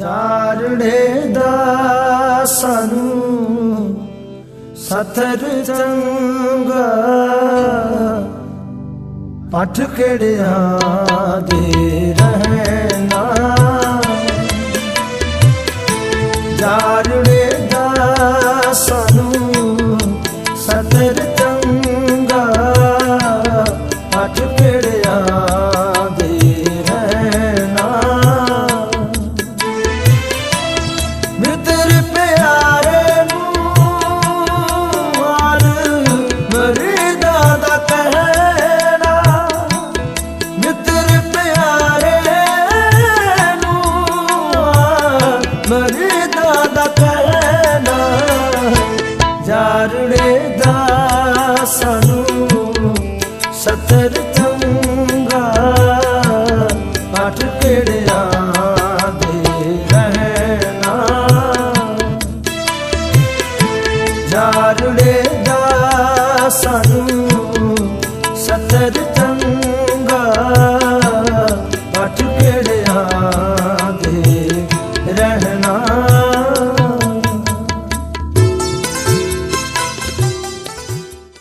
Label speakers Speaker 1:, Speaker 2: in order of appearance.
Speaker 1: ਜਾਰੜੇ ਦਾ ਸਾਨੂੰ ਸਥਰ ਚੰਗਾ। ਪਠ ਕਿੜਿਆ ਦੇ ਰਹਿਣਾ? ਜਾਰੜੇ ਦਾ ਸਾਨੂੰ ਸਤਰ ਚੰਗਾ। ਪਠ ਕਿੜਿਆ ਸਾਨੂੰ ਸਤਰ ਚੰਗਾ ਪਾਠ ਕਿੜਿਆ ਦੇ ਰਹਿਣਾ? ਜਾਰੜੇ ਦਾ ਸਾਨੂੰ ਸਤਰ ਚੰਗਾ ਪਾਠ ਕਿੜਿਆ ਦੇ ਰਹਿਣਾ?